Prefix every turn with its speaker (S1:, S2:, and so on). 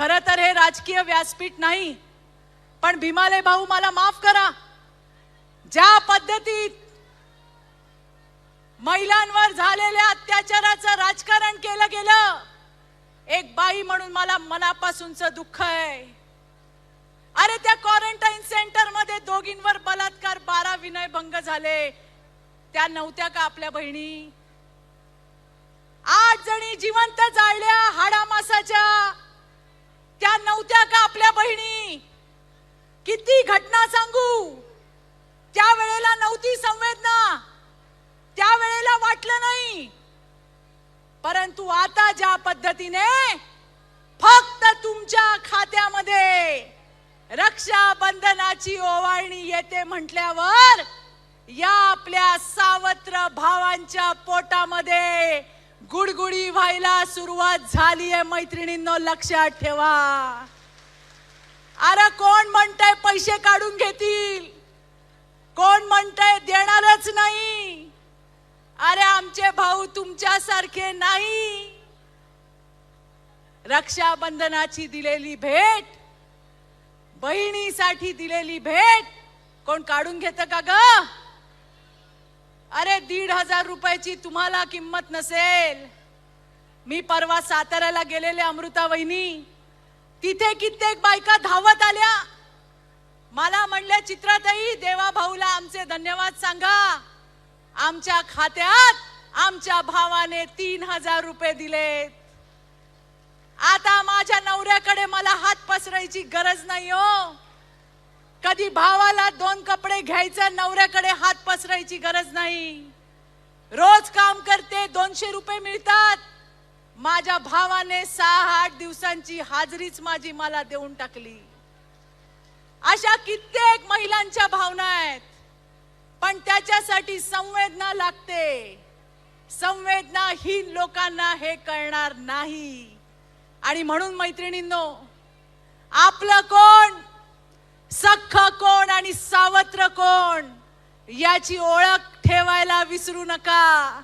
S1: खर तर हे राजकीय व्यासपीठ नाही पण भीमाले भाऊ मला माफ करा. ज्या पद्धतीत महिलांवर झालेल्या अत्याचाराचं राजकारण केलं गेलं एक बाई म्हणून मला मनापासूनच दुःख आहे. अरे त्या क्वारंटाईन सेंटरमध्ये दोघींवर बलात्कार बारा विनय भंग झाले. त्या नव्हत्या का आपल्या बहिणी? आठ जणी जिवंत जाळल्या. होत्या का आपल्या बहिणी? किती घटना सांगू? त्या वेळेला नव्हती संवेदना त्या वेळेला वाटलं नाही. परंतु आता ज्या पद्धतीने फक्त तुमच्या खात्यामध्ये रक्षाबंधनाची ओवाळणी येते म्हटल्यावर या आपल्या सावत्र भावांच्या पोटामध्ये गुडगुडी व्हायला सुरुवात झालीये मैत्रिणींनो लक्षात ठेवा. कोण पैसे काढून घेतील. कोण म्हणताय देणारच नाही. अरे आमचे भाऊ तुमच्यासारखे नाही. रक्षाबंधनाची दिलेली भेट बहिणीसाठी दिलेली भेट कोण काढून घेत का ग? अरे दीड हजार रुपयाची तुम्हाला किंमत नसेल. मी परवा साताऱ्याला गेलेले अमृता वहिनी तिथे कित्येक बायका धावत आल्या. मला म्हणल्या चित्रातही देवा भाऊला आमचे धन्यवाद सांगा. आमच्या खात्यात आमच्या भावाने तीन हजार रुपये दिलेत आता माझ्या नवऱ्याकडे मला हात पसरायची गरज नाही हो. कधी भावाला दोन कपडे घ्यायचं नवऱ्याकडे हात पसरायची गरज नाही. रोज काम करते दोनशे रुपये मिळतात. माझ्या भावाने सहा आठ दिवसांची हाजरीच माझी मला देऊन टाकली. अशा कित्येक महिलांच्या भावना आहेत. पण त्याच्यासाठी संवेदना लागते. संवेदनाहीन लोकांना हे कळणार नाही. आणि म्हणून मैत्रिणींनो आपलं कोण? सख्ख कोण आणि सावत्र कोण? याची ओळख ठेवायला विसरू नका.